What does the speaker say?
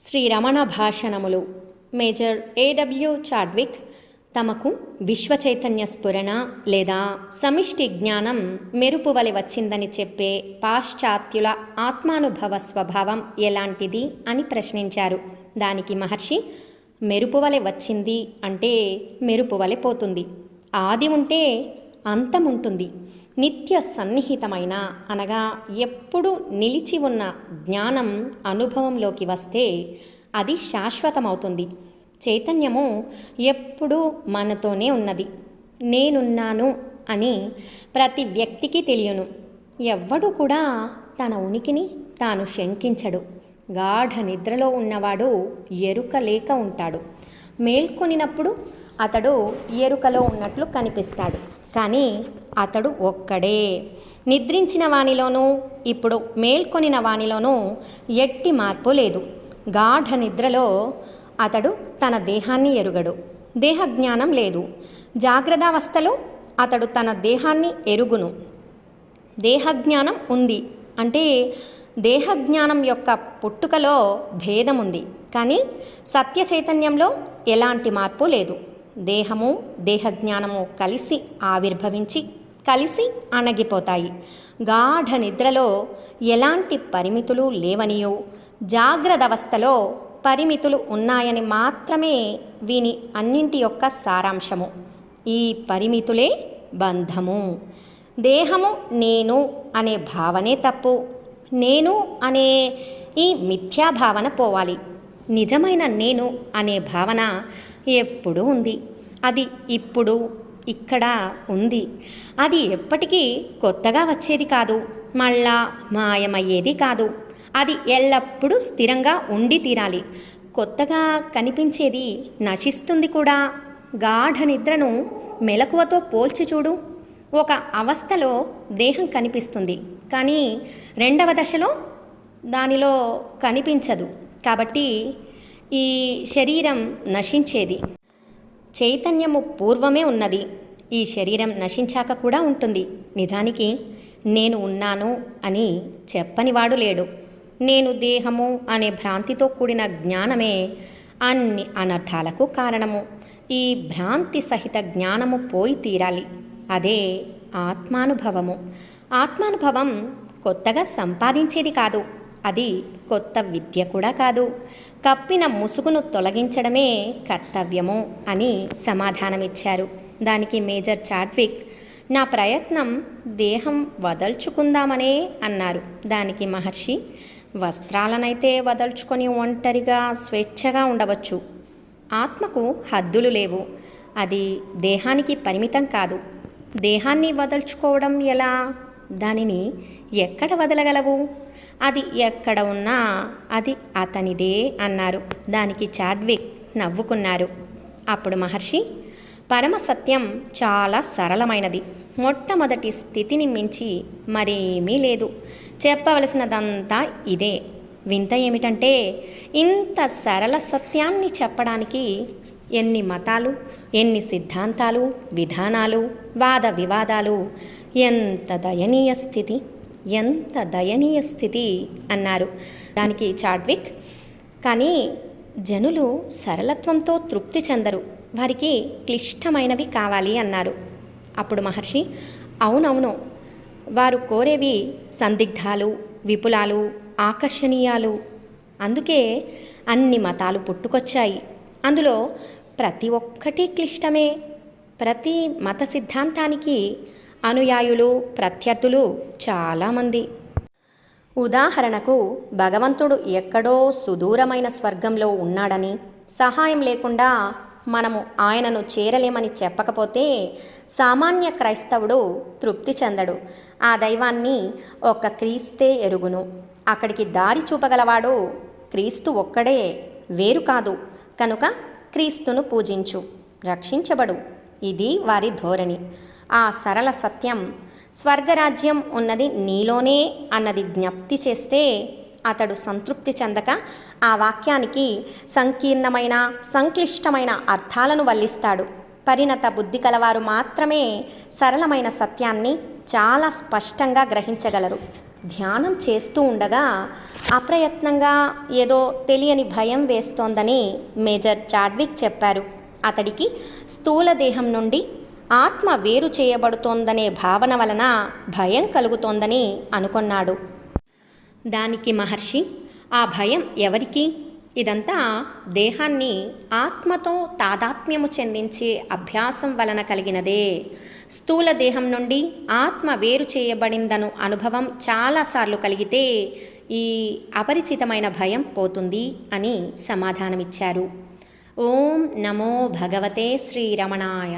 శ్రీ రమణ భాషణములు. Major AW Chadwick తమకు విశ్వ చైతన్య స్ఫురణ లేదా సమిష్టి జ్ఞానం మెరుపువలి వచ్చిందని చెప్పే పాశ్చాత్యుల ఆత్మానుభవ స్వభావం ఎలాంటిది అని ప్రశ్నించారు. దానికి మహర్షి మెరుపువలె వచ్చింది అంటే మెరుపువలి పోతుంది. ఆది ఉంటే అంతముంటుంది. నిత్య సన్నిహితమైన అనగా ఎప్పుడు నిలిచి ఉన్న జ్ఞానం అనుభవంలోకి వస్తే అది శాశ్వతమవుతుంది. చైతన్యము ఎప్పుడూ మనతోనే ఉన్నది. నేనున్నాను అని ప్రతి వ్యక్తికి తెలియను. ఎవ్వడు కూడా తన ఉనికిని తాను శంకించడు. గాఢ నిద్రలో ఉన్నవాడు ఎరుక లేక ఉంటాడు. మేల్కొనినప్పుడు అతడు ఎరుకలో ఉన్నట్లు కనిపిస్తాడు. కానీ అతడు ఒక్కడే. నిద్రించిన వానిలోనూ ఇప్పుడు మేల్కొనిన వానిలోనూ ఎట్టి మార్పు లేదు. గాఢ నిద్రలో అతడు తన దేహాన్ని ఎరుగడు. దేహజ్ఞానం లేదు. జాగ్రత్తావస్థలో అతడు తన దేహాన్ని ఎరుగును. దేహజ్ఞానం ఉంది. అంటే దేహజ్ఞానం యొక్క పుట్టుకలో భేదం ఉంది కానీ సత్య చైతన్యంలో ఎలాంటి మార్పు లేదు. దేహము దేహజ్ఞానము కలిసి ఆవిర్భవించి కలిసి అణగిపోతాయి. గాఢ నిద్రలో ఎలాంటి పరిమితులు లేవనియో? జాగ్రత్త అవస్థలో పరిమితులు ఉన్నాయని మాత్రమే వీని అన్నింటి యొక్క సారాంశము. ఈ పరిమితులే బంధము. దేహము నేను అనే భావనే తప్పు. నేను అనే ఈ మిథ్యాభావన పోవాలి. నిజమైన నేను అనే భావన ఎప్పుడూ ఉంది. అది ఇప్పుడు ఇక్కడ ఉంది. అది ఎప్పటికీ కొత్తగా వచ్చేది కాదు. మళ్ళా మాయమయ్యేది కాదు. అది ఎల్లప్పుడూ స్థిరంగా ఉండి తీరాలి. కొత్తగా కనిపించేది నశిస్తుంది కూడా. గాఢ నిద్రను మెలకువతో పోల్చి చూడు. ఒక అవస్థలో దేహం కనిపిస్తుంది. కానీ రెండవ దశలో దానిలో కనిపించదు. కాబట్టి ఈ శరీరం నశించేది. చైతన్యము పూర్వమే ఉన్నది. ఈ శరీరం నశించాక కూడా ఉంటుంది. నిజానికి నేను ఉన్నాను అని చెప్పనివాడు లేడు. నేను దేహము అనే భ్రాంతితో కూడిన జ్ఞానమే అన్ని అనర్థాలకు కారణము. ఈ భ్రాంతి సహిత జ్ఞానము పోయి తీరాలి. అదే ఆత్మానుభవము. ఆత్మానుభవం కొత్తగా సంపాదించేది కాదు. అది కొత్త విద్య కూడా కాదు. కప్పిన ముసుగును తొలగించడమే కర్తవ్యము అని సమాధానమిచ్చారు. దానికి మేజర్ చాడ్విక్ నా ప్రయత్నం దేహం వదల్చుకుందామనే అన్నారు. దానికి మహర్షి వస్త్రాలనైతే వదల్చుకొని ఒంటరిగా స్వేచ్ఛగా ఉండవచ్చు. ఆత్మకు హద్దులు లేవు. అది దేహానికి పరిమితం కాదు. దేహాన్ని వదల్చుకోవడం ఎలా? దానిని ఎక్కడ వదలగలవు? అది ఎక్కడ ఉన్నా అది అతనిదే అన్నారు. దానికి చాడ్విక్ నవ్వుకున్నారు. అప్పుడు మహర్షి పరమ సత్యం చాలా సరళమైనది. మొట్టమొదటి స్థితిని మించి మరేమీ లేదు. చెప్పవలసినదంతా ఇదే. వింత ఏమిటంటే ఇంత సరళ సత్యాన్ని చెప్పడానికి ఎన్ని మతాలు ఎన్ని సిద్ధాంతాలు విధానాలు వాద వివాదాలు ఎంత దయనీయ స్థితి ఎంత దయనీయ స్థితి అన్నారు దానికి చాడ్విక్. కానీ జనులు సరళత్వంతో తృప్తి చెందరు. వారికి క్లిష్టమైనవి కావాలి అన్నారు. అప్పుడు మహర్షి అవునవును వారు కోరేవి సందిగ్ధాలు విపులాలు ఆకర్షణీయాలు. అందుకే అన్ని మతాలు పుట్టుకొచ్చాయి. అందులో ప్రతి ఒక్కటి క్లిష్టమే. ప్రతి మత సిద్ధాంతానికి అనుయాయులు ప్రత్యర్థులు చాలామంది. ఉదాహరణకు భగవంతుడు ఎక్కడో సుదూరమైన స్వర్గంలో ఉన్నాడని సహాయం లేకుండా మనము ఆయనను చేరలేమని చెప్పకపోతే సామాన్య క్రైస్తవుడు తృప్తి చెందడు. ఆ దైవాన్ని ఒక క్రీస్తే ఎరుగును. అక్కడికి దారి చూపగలవాడు క్రీస్తు ఒక్కడే వేరు కాదు. కనుక క్రీస్తును పూజించు రక్షించబడు. ఇది వారి ధోరణి. ఆ సరళ సత్యం. స్వర్గరాజ్యం ఉన్నది నీలోనే అన్నది జ్ఞప్తి చేస్తే అతడు సంతృప్తి చెందక ఆ వాక్యానికి సంకీర్ణమైన సంక్లిష్టమైన అర్థాలను వల్లిస్తాడు. పరిణత బుద్ధి కలవారు మాత్రమే సరళమైన సత్యాన్ని చాలా స్పష్టంగా గ్రహించగలరు. ధ్యానం చేస్తూ ఉండగా అప్రయత్నంగా ఏదో తెలియని భయం వేస్తోందని మేజర్ చాడ్విక్ చెప్పారు. అతడికి స్థూల దేహం నుండి ఆత్మ వేరు చేయబడుతోందనే భావన వలన భయం కలుగుతోందని అనుకున్నాడు. దానికి మహర్షి ఆ భయం ఎవరికి? ఇదంతా దేహాన్ని ఆత్మతో తాదాత్మ్యము చెందించే అభ్యాసం వలన కలిగినదే. స్థూల దేహం నుండి ఆత్మ వేరు చేయబడిందను అనుభవం చాలాసార్లు కలిగితే ఈ అపరిచితమైన భయం పోతుంది అని సమాధానమిచ్చారు. ఓం నమో భగవతే శ్రీరమణాయ.